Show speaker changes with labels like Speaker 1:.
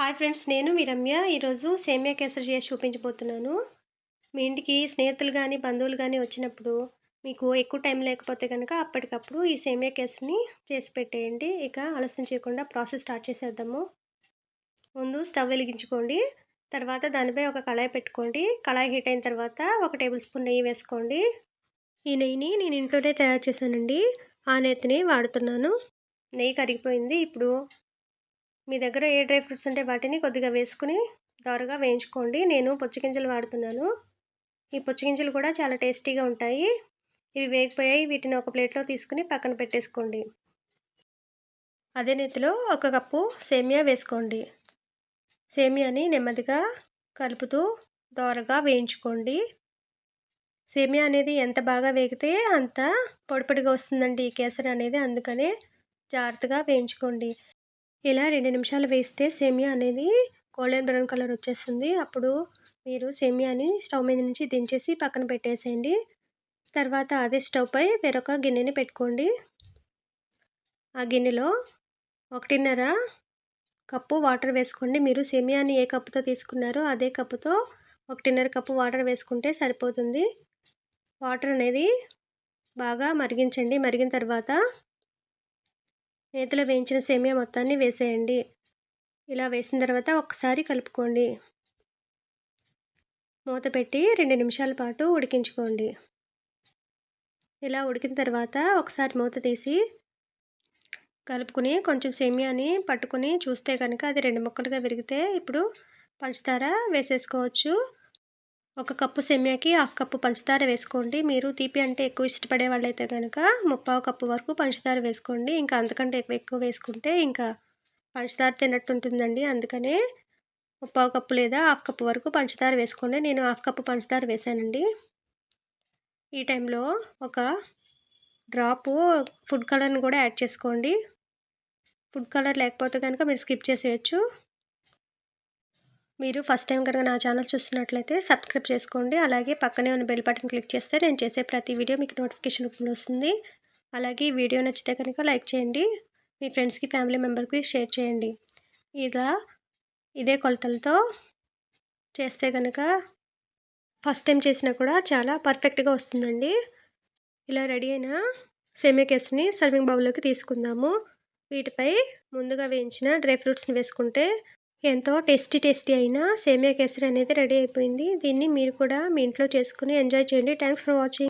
Speaker 1: Hi friends నేను మీ రమ్య. ఈరోజు సేమియా కేసరి చేసి చూపించబోతున్నాను. మీ ఇంటికి స్నేహితులు కానీ బంధువులు కానీ వచ్చినప్పుడు మీకు ఎక్కువ టైం లేకపోతే కనుక అప్పటికప్పుడు ఈ సేమియా కేసరిని చేసి పెట్టేయండి. ఇక ఆలస్యం చేయకుండా ప్రాసెస్ స్టార్ట్ చేసేద్దాము. ముందు స్టవ్ వెలిగించుకోండి. తర్వాత దానిపై ఒక కళాయి పెట్టుకోండి. కళాయి హీట్ అయిన తర్వాత ఒక టేబుల్ స్పూన్ నెయ్యి వేసుకోండి. ఈ నెయ్యిని నేను ఇంట్లోనే తయారు చేశానండి. ఆ నెయ్యిని వాడుతున్నాను. నెయ్యి కరిగిపోయింది. ఇప్పుడు మీ దగ్గర ఏ డ్రై ఫ్రూట్స్ ఉంటే వాటిని కొద్దిగా వేసుకుని దోరగా వేయించుకోండి. నేను పొచ్చిగింజలు వాడుతున్నాను. ఈ పొచ్చిగింజలు కూడా చాలా టేస్టీగా ఉంటాయి. ఇవి వేగిపోయాయి. వీటిని ఒక ప్లేట్లో తీసుకుని పక్కన పెట్టేసుకోండి. అదే నెత్తిలో ఒక కప్పు సేమియా వేసుకోండి. సేమియాని నెమ్మదిగా కలుపుతూ దోరగా వేయించుకోండి. సేమియా అనేది ఎంత బాగా వేగితే అంత పొడిపొడిగా వస్తుందండి ఈ కేసరి అనేది. అందుకనే జాగ్రత్తగా వేయించుకోండి. ఇలా రెండు నిమిషాలు వేస్తే సేమియా అనేది గోల్డెన్ బ్రౌన్ కలర్ వచ్చేస్తుంది. అప్పుడు మీరు సేమియాని స్టవ్ మీద నుంచి దించేసి పక్కన పెట్టేసేయండి. తర్వాత అదే స్టవ్పై వేరొక గిన్నెని పెట్టుకోండి. ఆ గిన్నెలో ఒకటిన్నర కప్పు వాటర్ వేసుకోండి. మీరు సేమియాని ఏ కప్పుతో తీసుకున్నారో అదే కప్పుతో ఒకటిన్నర కప్పు వాటర్ వేసుకుంటే సరిపోతుంది. వాటర్ అనేది బాగా మరిగించండి. మరిగిన తర్వాత నేతిలో వేయించిన సేమియా మొత్తాన్ని వేసేయండి. ఇలా వేసిన తర్వాత ఒకసారి కలుపుకోండి. మూత పెట్టి రెండు నిమిషాల పాటు ఉడికించుకోండి. ఇలా ఉడికిన తర్వాత ఒకసారి మూత తీసి కలుపుకుని కొంచెం సేమియాని పట్టుకుని చూస్తే కనుక అది రెండు ముక్కలుగా విరిగితే ఇప్పుడు పంచదార వేసేసుకోవచ్చు. ఒక కప్పు సెమ్యాకి హాఫ్ కప్పు పంచదార వేసుకోండి. మీరు తీపి అంటే ఎక్కువ ఇష్టపడే వాళ్ళైతే కనుక ముప్పావు కప్పు వరకు పంచదార వేసుకోండి. ఇంకా అంతకంటే ఎక్కువ ఎక్కువ వేసుకుంటే ఇంకా పంచదార తిన్నట్టు ఉంటుందండి. అందుకనే ముప్పావు కప్పు లేదా హాఫ్ కప్పు వరకు పంచదార వేసుకోండి. నేను హాఫ్ కప్పు పంచదార వేసానండి ఈ టైంలో ఒక డ్రాపు ఫుడ్ కలర్ని కూడా యాడ్ చేసుకోండి. ఫుడ్ కలర్ లేకపోతే కనుక మీరు స్కిప్ చేసేయచ్చు. మీరు ఫస్ట్ టైం కనుక నా ఛానల్ చూస్తున్నట్లయితే సబ్స్క్రైబ్ చేసుకోండి. అలాగే పక్కనే ఉన్న బెల్ బటన్ క్లిక్ చేస్తే నేను చేసే ప్రతి వీడియో మీకు నోటిఫికేషన్ రూపంలో వస్తుంది. అలాగే ఈ వీడియో నచ్చితే కనుక లైక్ చేయండి. మీ ఫ్రెండ్స్కి ఫ్యామిలీ మెంబర్కి షేర్ చేయండి. ఇలా ఇదే కొలతలతో చేస్తే కనుక ఫస్ట్ టైం చేసినా కూడా చాలా పర్ఫెక్ట్గా వస్తుందండి. ఇలా రెడీ అయిన సేమియా కేసుని సర్వింగ్ బౌల్లోకి తీసుకుందాము. వీటిపై ముందుగా వేయించిన డ్రై ఫ్రూట్స్ని వేసుకుంటే ఎంతో టేస్టీ టేస్టీ అయిన సేమియా కేసరి అనేది రెడీ అయిపోయింది. దీన్ని మీరు కూడా మీ ఇంట్లో చేసుకుని ఎంజాయ్ చేయండి. Thanks for watching